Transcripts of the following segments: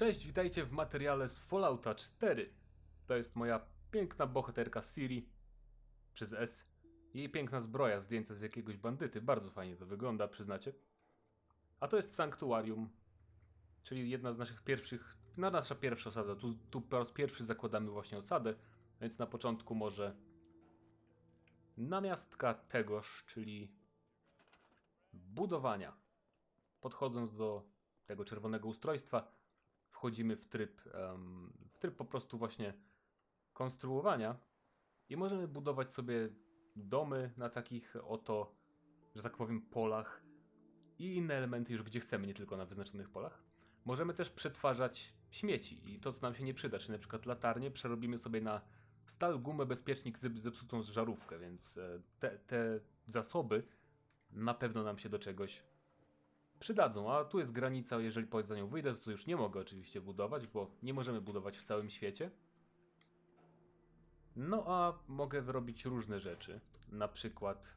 Cześć, witajcie w materiale z Fallouta 4. To jest moja piękna bohaterka Siri przez S. Jej piękna zbroja zdjęta z jakiegoś bandyty. Bardzo fajnie to wygląda, przyznacie. A to jest Sanktuarium, czyli jedna z naszych pierwszych, no nasza pierwsza osada. Tu, tu po raz pierwszy zakładamy właśnie osadę, więc na początku może namiastka tegoż, czyli budowania. Podchodząc do tego czerwonego ustrojstwa, wchodzimy w tryb, w tryb po prostu właśnie konstruowania i możemy budować sobie domy na takich oto, że tak powiem, polach i inne elementy już gdzie chcemy, nie tylko na wyznaczonych polach. Możemy też przetwarzać śmieci i to, co nam się nie przyda, czyli na przykład latarnie przerobimy sobie na stal, gumę, bezpiecznik, zep- zepsutą żarówkę, więc e, te, te zasoby na pewno nam się do czegoś przydadzą, a tu jest granica, jeżeli poza nią wyjdę, to, już nie mogę oczywiście budować, bo nie możemy budować w całym świecie. No a mogę wyrobić różne rzeczy, na przykład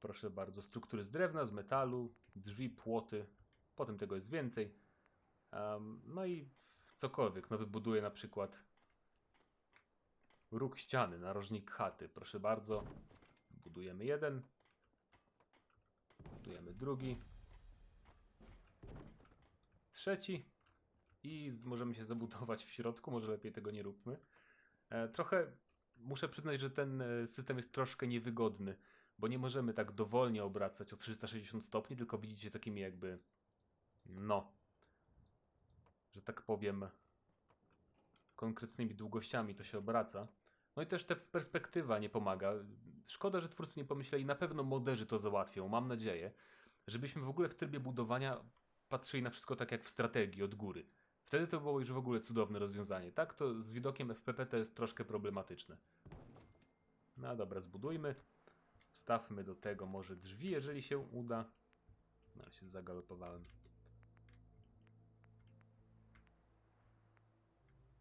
proszę bardzo, struktury z drewna, z metalu, drzwi, płoty, potem tego jest więcej. Em, no i cokolwiek, no wybuduję na przykład róg ściany, narożnik chaty, proszę bardzo. Budujemy jeden, Budujemy drugi. Trzeci. I możemy się zabudować w środku, może lepiej tego nie róbmy. E, trochę muszę przyznać, że ten e, system jest troszkę niewygodny, bo nie możemy tak dowolnie obracać o 360 stopni, tylko widzicie takimi jakby, no, że tak powiem, konkretnymi długościami to się obraca. No i też ta perspektywa nie pomaga. Szkoda, że twórcy nie pomyśleli, na pewno moderzy to załatwią, mam nadzieję, żebyśmy w ogóle w trybie budowania patrzyli na wszystko tak jak w strategii od góry. Wtedy to było już w ogóle cudowne rozwiązanie. Tak, to z widokiem FPP to jest troszkę problematyczne. No dobra, zbudujmy. Wstawmy do tego może drzwi, jeżeli się uda. No, się zagalopowałem.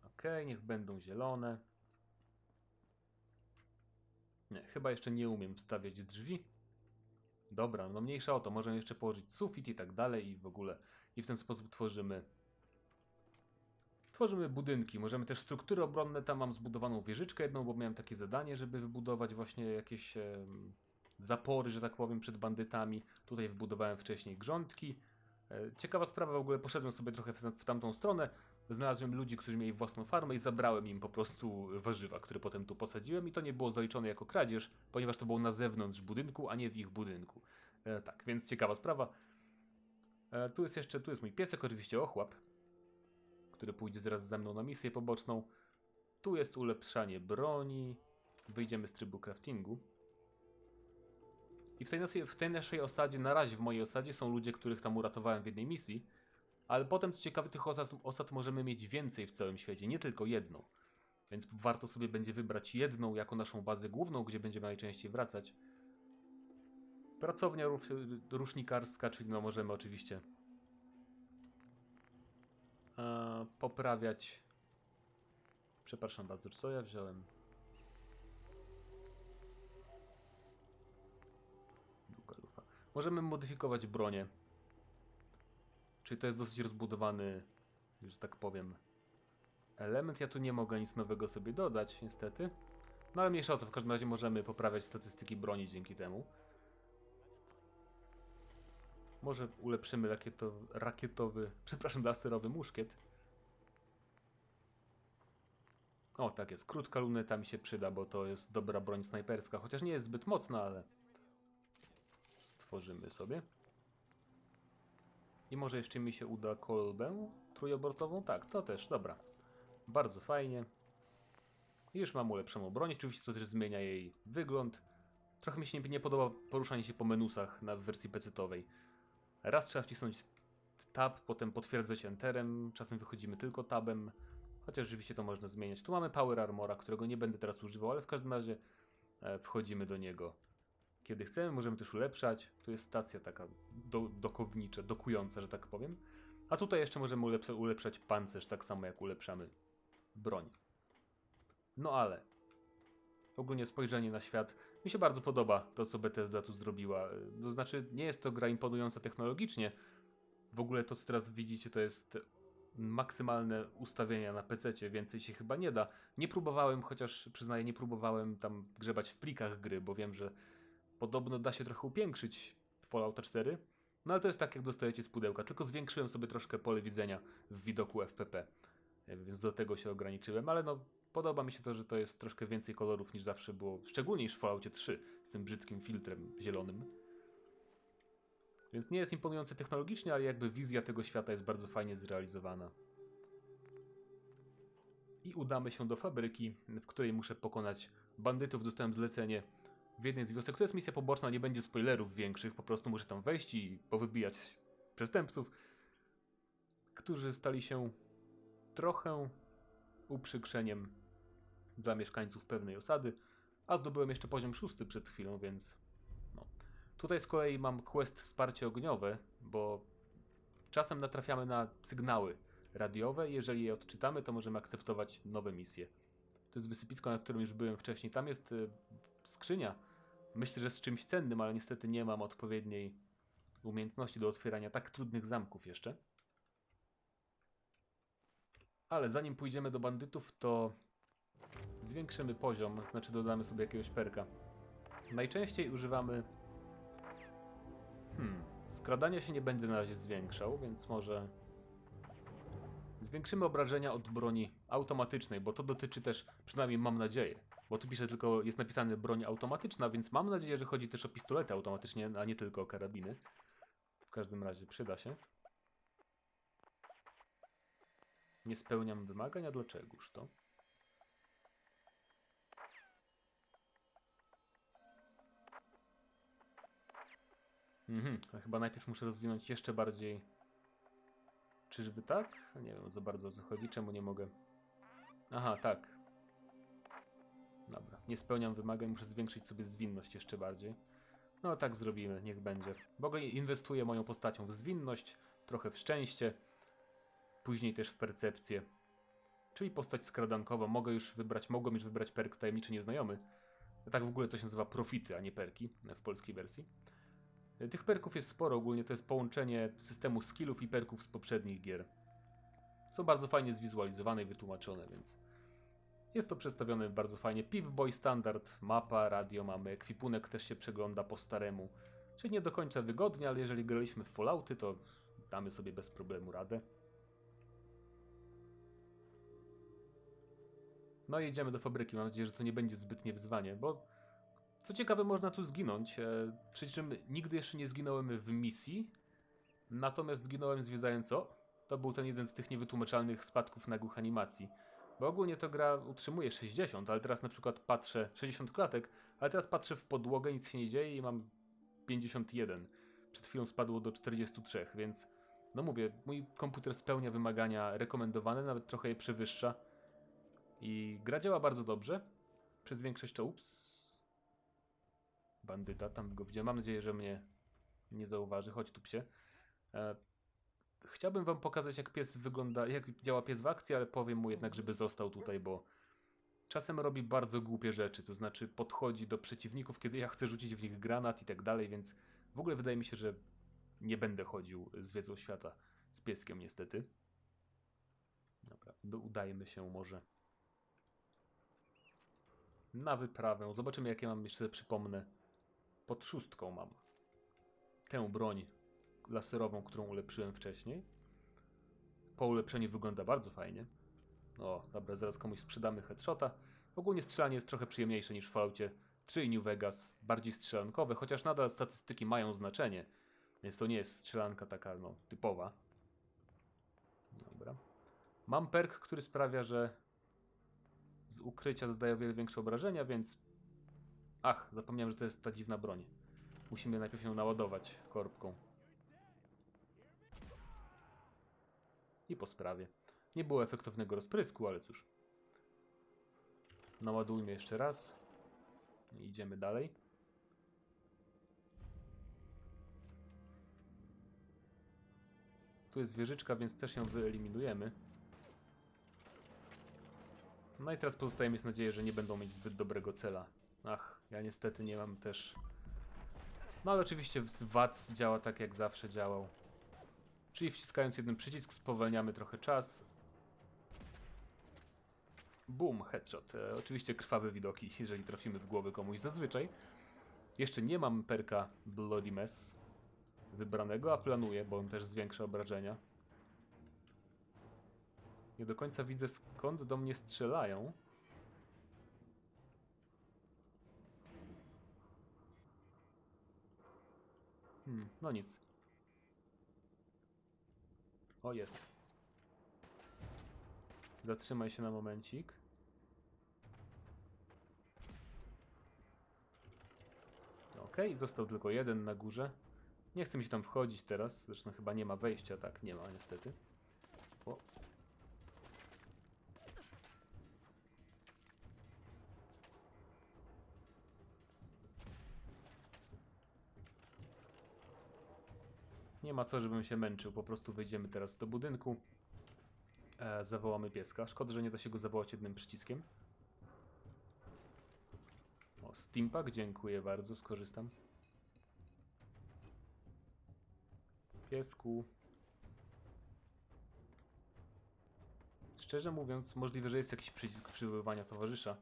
Okej, niech będą zielone. Nie, chyba jeszcze nie umiem wstawiać drzwi. Dobra, no mniejsza o to, możemy jeszcze położyć sufit i tak dalej i w ogóle. I w ten sposób tworzymy tworzymy budynki. Możemy też struktury obronne, tam mam zbudowaną wieżyczkę jedną, bo miałem takie zadanie, żeby wybudować właśnie jakieś em, zapory, że tak powiem, przed bandytami. Tutaj wybudowałem wcześniej grządki. E, Ciekawa sprawa, w ogóle poszedłem sobie trochę w, w tamtą stronę, znalazłem ludzi, którzy mieli własną farmę i zabrałem im po prostu warzywa, które potem tu posadziłem i to nie było zaliczone jako kradzież, ponieważ to było na zewnątrz budynku, a nie w ich budynku. E, tak, więc ciekawa sprawa. E, tu jest jeszcze, tu jest mój piesek, oczywiście ochłap, który pójdzie zaraz ze mną na misję poboczną. Tu jest ulepszanie broni. Wyjdziemy z trybu craftingu. I w tej, naszej, w tej naszej osadzie, na razie w mojej osadzie są ludzie, których tam uratowałem w jednej misji. Ale potem, co ciekawe, tych osad, osad możemy mieć więcej w całym świecie, nie tylko jedną. Więc warto sobie będzie wybrać jedną jako naszą bazę główną, gdzie będziemy najczęściej wracać. Pracownia rusznikarska, czyli no możemy oczywiście e, poprawiać. Przepraszam bardzo, co ja wziąłem? Długa lufa. Możemy modyfikować bronię. Czyli to jest dosyć rozbudowany, że tak powiem, element. Ja tu nie mogę nic nowego sobie dodać, niestety. No ale mniejsza o to, w każdym razie możemy poprawiać statystyki broni dzięki temu. Może ulepszymy rakieto, rakietowy, przepraszam, laserowy muszkiet. O, tak jest. Krótka luneta mi się przyda, bo to jest dobra broń snajperska. Chociaż nie jest zbyt mocna, ale stworzymy sobie. I może jeszcze mi się uda kolbę trójobortową? Tak, to też, dobra. Bardzo fajnie. Już mam ulepszoną broń, oczywiście to też zmienia jej wygląd. Trochę mi się nie, podoba poruszanie się po menusach na wersji PC-owej. Raz trzeba wcisnąć tab, potem potwierdzać enterem, czasem wychodzimy tylko tabem. Chociaż oczywiście to można zmieniać. Tu mamy Power Armora, którego nie będę teraz używał, ale w każdym razie e, wchodzimy do niego kiedy chcemy. Możemy też ulepszać. Tu jest stacja taka do, dokownicza, dokująca, że tak powiem. A tutaj jeszcze możemy ulepsza, ulepszać pancerz, tak samo jak ulepszamy broń. No ale ogólnie spojrzenie na świat mi się bardzo podoba to, co Bethesda tu zrobiła. To znaczy, nie jest to gra imponująca technologicznie. W ogóle to, co teraz widzicie, to jest maksymalne ustawienia na PC, więcej się chyba nie da. Nie próbowałem, chociaż przyznaję, nie próbowałem tam grzebać w plikach gry, bo wiem, że podobno da się trochę upiększyć Fallouta 4. No ale to jest tak, jak dostajecie z pudełka. Tylko zwiększyłem sobie troszkę pole widzenia w widoku FPP. E, Więc do tego się ograniczyłem, ale no podoba mi się to, że to jest troszkę więcej kolorów niż zawsze było. Szczególnie niż w Falloutie 3 z tym brzydkim filtrem zielonym. Więc nie jest imponujące technologicznie, ale jakby wizja tego świata jest bardzo fajnie zrealizowana. I udamy się do fabryki, w której muszę pokonać bandytów. Dostałem zlecenie w jednej z wiosek. To jest misja poboczna, nie będzie spoilerów większych, po prostu muszę tam wejść i powybijać przestępców, którzy stali się trochę uprzykrzeniem dla mieszkańców pewnej osady, a zdobyłem jeszcze poziom szósty przed chwilą, więc no. Tutaj z kolei mam quest wsparcie ogniowe, bo czasem natrafiamy na sygnały radiowe jeżeli je odczytamy, to możemy akceptować nowe misje. To jest wysypisko, na którym już byłem wcześniej. Tam jest y, skrzynia. Myślę, że z czymś cennym, ale niestety nie mam odpowiedniej umiejętności do otwierania tak trudnych zamków jeszcze. Ale zanim pójdziemy do bandytów, to zwiększymy poziom, znaczy dodamy sobie jakiegoś perka. Najczęściej używamy. Hmm, skradania się nie będę na razie zwiększał, więc może. Zwiększymy obrażenia od broni automatycznej, bo to dotyczy też, przynajmniej mam nadzieję, bo tu pisze tylko, jest napisane broń automatyczna, więc mam nadzieję, że chodzi też o pistolety automatycznie, a nie tylko o karabiny. W każdym razie przyda się. Nie spełniam wymagań, a dlaczegoż to? Mhm, chyba najpierw muszę rozwinąć jeszcze bardziej. Czyżby tak? Nie wiem za bardzo o co chodzi, czemu nie mogę. Aha, tak. Dobra, nie spełniam wymagań, muszę zwiększyć sobie zwinność jeszcze bardziej. No tak zrobimy, niech będzie. W ogóle inwestuję moją postacią w zwinność, trochę w szczęście, później też w percepcję. Czyli postać skradankowa. Mogę już wybrać, mogłem już wybrać perk tajemniczy nieznajomy. Tak w ogóle to się nazywa profity, a nie perki w polskiej wersji. Tych perków jest sporo, ogólnie to jest połączenie systemu skillów i perków z poprzednich gier. Są bardzo fajnie zwizualizowane i wytłumaczone, więc jest to przedstawione bardzo fajnie. Pip-Boy standard, mapa, radio mamy, ekwipunek też się przegląda po staremu. Czyli nie do końca wygodnie, ale jeżeli graliśmy w Fallouty, to damy sobie bez problemu radę. No i jedziemy do fabryki. Mam nadzieję, że to nie będzie zbytnie wyzwanie, bo co ciekawe, można tu zginąć. E, przy czym nigdy jeszcze nie zginąłem w misji. Natomiast zginąłem zwiedzając o. To był ten jeden z tych niewytłumaczalnych spadków nagłych animacji. Bo ogólnie to gra utrzymuje 60, ale teraz na przykład patrzę 60 klatek, ale teraz patrzę w podłogę, nic się nie dzieje i mam 51. Przed chwilą spadło do 43, więc no mówię, mój komputer spełnia wymagania rekomendowane, nawet trochę je przewyższa. I gra działa bardzo dobrze. Przez większość ups. Bandyta, tam go widziałem. Mam nadzieję, że mnie nie zauważy. Chodź tu psie. E, chciałbym wam pokazać jak pies wygląda, jak działa pies w akcji, ale powiem mu jednak, żeby został tutaj, bo czasem robi bardzo głupie rzeczy, to znaczy podchodzi do przeciwników, kiedy ja chcę rzucić w nich granat i tak dalej, więc w ogóle wydaje mi się, że nie będę chodził z wiedzą świata z pieskiem niestety. Dobra, do- udajmy się może na wyprawę. Zobaczymy, jakie mam jeszcze przypomnę. Pod szóstką mam tę broń laserową, którą ulepszyłem wcześniej. Po ulepszeniu wygląda bardzo fajnie. O, dobra, zaraz komuś sprzedamy headshota. Ogólnie strzelanie jest trochę przyjemniejsze niż w Falloutie 3 i New Vegas, bardziej strzelankowe, chociaż nadal statystyki mają znaczenie. Więc to nie jest strzelanka taka, no, typowa. Dobra. Mam perk, który sprawia, że z ukrycia zadaje o wiele większe obrażenia, więc... Ach, zapomniałem, że to jest ta dziwna broń. Musimy najpierw ją naładować korbką. I po sprawie. Nie było efektownego rozprysku, ale cóż. Naładujmy jeszcze raz. I idziemy dalej. Tu jest wieżyczka, więc też ją wyeliminujemy. No i teraz pozostaje mieć nadzieję, że nie będą mieć zbyt dobrego cela. Ach, ja niestety nie mam też. No ale oczywiście VAT działa tak jak zawsze działał. Czyli wciskając jeden przycisk spowalniamy trochę czas. Boom, headshot. E, oczywiście krwawe widoki, jeżeli trafimy w głowę komuś zazwyczaj. Jeszcze nie mam perka Bloody Mess wybranego, a planuję, bo on też zwiększa obrażenia. Nie do końca widzę skąd do mnie strzelają. Hmm, no nic. O, jest. Zatrzymaj się na momencik. Okej, został tylko jeden na górze. Nie chcę mi się tam wchodzić teraz, zresztą chyba nie ma wejścia, tak, nie ma niestety. Nie ma co, żebym się męczył, po prostu wejdziemy teraz do budynku. E, zawołamy pieska. Szkoda, że nie da się go zawołać jednym przyciskiem. O, Steampack, dziękuję bardzo, skorzystam. Piesku. Szczerze mówiąc, możliwe, że jest jakiś przycisk przywoływania towarzysza.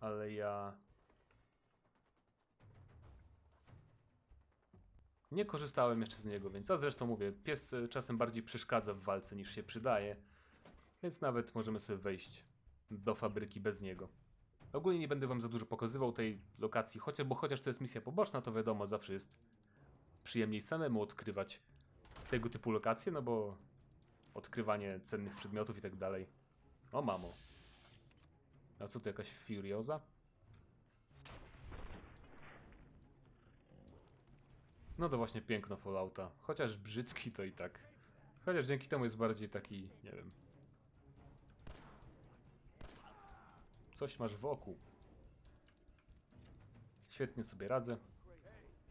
Ale ja... Nie korzystałem jeszcze z niego, więc a zresztą mówię, pies e, czasem bardziej przeszkadza w walce niż się przydaje, więc nawet możemy sobie wejść do fabryki bez niego. Ogólnie nie będę wam za dużo pokazywał tej lokacji, chociaż, bo chociaż to jest misja poboczna, to wiadomo, zawsze jest przyjemniej samemu odkrywać tego typu lokacje, no bo odkrywanie cennych przedmiotów i tak dalej. O mamo. A co to jakaś Furioza? No to właśnie piękno Fallouta. Chociaż brzydki to i tak. Chociaż dzięki temu jest bardziej taki, nie wiem. Coś masz wokół. Świetnie sobie radzę.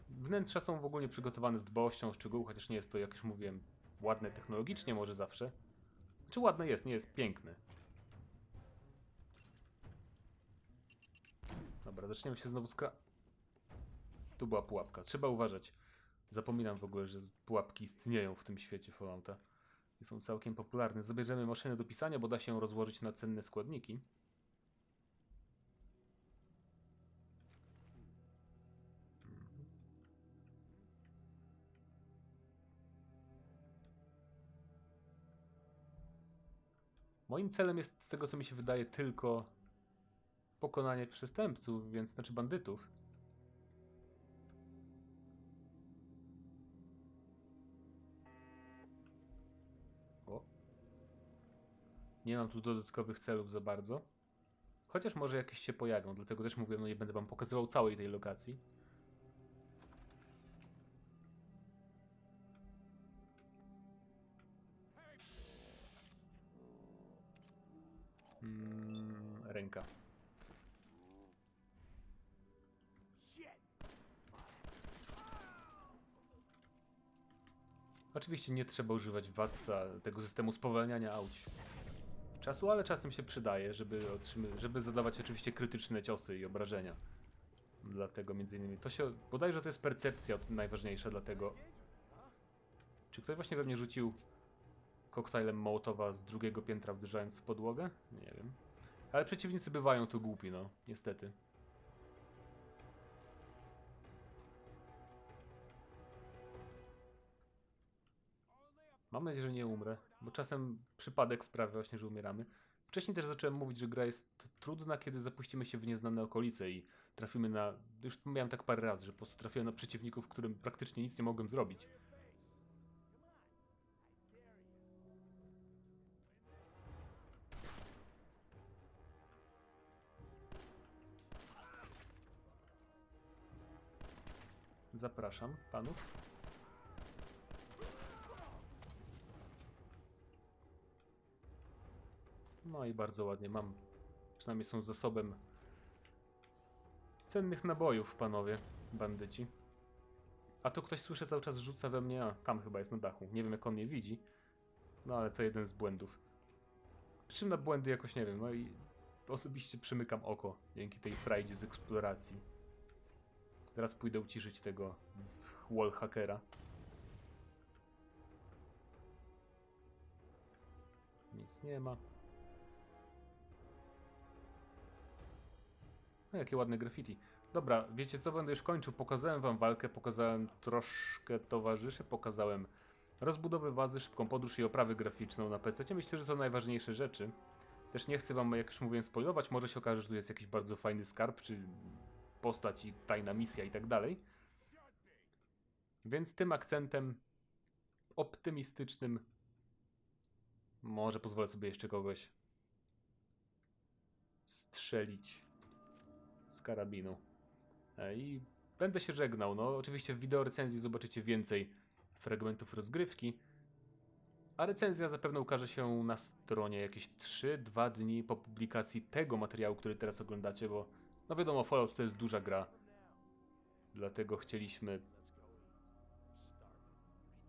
Wnętrza są w ogóle przygotowane z dbałością o szczegóły, chociaż nie jest to, jak już mówiłem, ładne technologicznie może zawsze. Czy ładne jest, nie jest piękne. Dobra, zaczniemy się znowu skra... Tu była pułapka, trzeba uważać. Zapominam w ogóle, że pułapki istnieją w tym świecie Fallouta. I są całkiem popularne. Zabierzemy maszynę do pisania, bo da się ją rozłożyć na cenne składniki. Moim celem jest, z tego co mi się wydaje, tylko pokonanie przestępców, więc znaczy bandytów. Nie mam tu dodatkowych celów za bardzo. Chociaż może jakieś się pojawią, dlatego też mówię, no nie będę wam pokazywał całej tej lokacji. Mm, ręka. Oczywiście nie trzeba używać WATSa, tego systemu spowalniania auć czasu, ale czasem się przydaje, żeby, otrzymy, żeby zadawać oczywiście krytyczne ciosy i obrażenia. Dlatego między innymi to się, bodajże to jest percepcja najważniejsza, dlatego... Czy ktoś właśnie we mnie rzucił koktajlem Mołotowa z drugiego piętra wdyrzając w podłogę? Nie wiem. Ale przeciwnicy bywają tu głupi, no, niestety. Mam nadzieję, że nie umrę, bo czasem przypadek sprawia właśnie, że umieramy. Wcześniej też zacząłem mówić, że gra jest trudna, kiedy zapuścimy się w nieznane okolice i trafimy na... Już miałem tak parę razy, że po prostu trafiłem na przeciwników, którym praktycznie nic nie mogłem zrobić. Zapraszam panów. No i bardzo ładnie mam. Przynajmniej są zasobem cennych nabojów, panowie, bandyci. A tu ktoś słyszę cały czas rzuca we mnie, a tam chyba jest na dachu. Nie wiem jak on mnie widzi, no ale to jeden z błędów. Przy na błędy jakoś nie wiem, no i osobiście przymykam oko dzięki tej frajdzie z eksploracji. Teraz pójdę uciszyć tego wallhackera. Nic nie ma. No, jakie ładne graffiti. Dobra, wiecie co, będę już kończył. Pokazałem wam walkę, pokazałem troszkę towarzyszy, pokazałem rozbudowę bazy, szybką podróż i oprawę graficzną na PC. Myślę, że to najważniejsze rzeczy. Też nie chcę wam, jak już mówiłem, spoilować. Może się okaże, że tu jest jakiś bardzo fajny skarb, czy postać i tajna misja i tak dalej. Więc tym akcentem optymistycznym może pozwolę sobie jeszcze kogoś strzelić z karabinu. E, I będę się żegnał. No, oczywiście w wideo recenzji zobaczycie więcej fragmentów rozgrywki. A recenzja zapewne ukaże się na stronie jakieś 3-2 dni po publikacji tego materiału, który teraz oglądacie, bo no wiadomo, Fallout to jest duża gra. Dlatego chcieliśmy.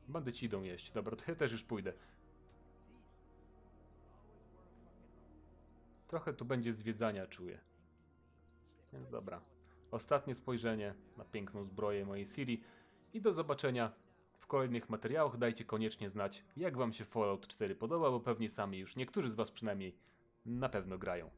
Bandyci idą jeść. Dobra, to ja też już pójdę. Trochę tu będzie zwiedzania, czuję. Więc dobra. Ostatnie spojrzenie na piękną zbroję mojej Siri i do zobaczenia w kolejnych materiałach. Dajcie koniecznie znać, jak Wam się Fallout 4 podoba, bo pewnie sami już niektórzy z Was przynajmniej na pewno grają.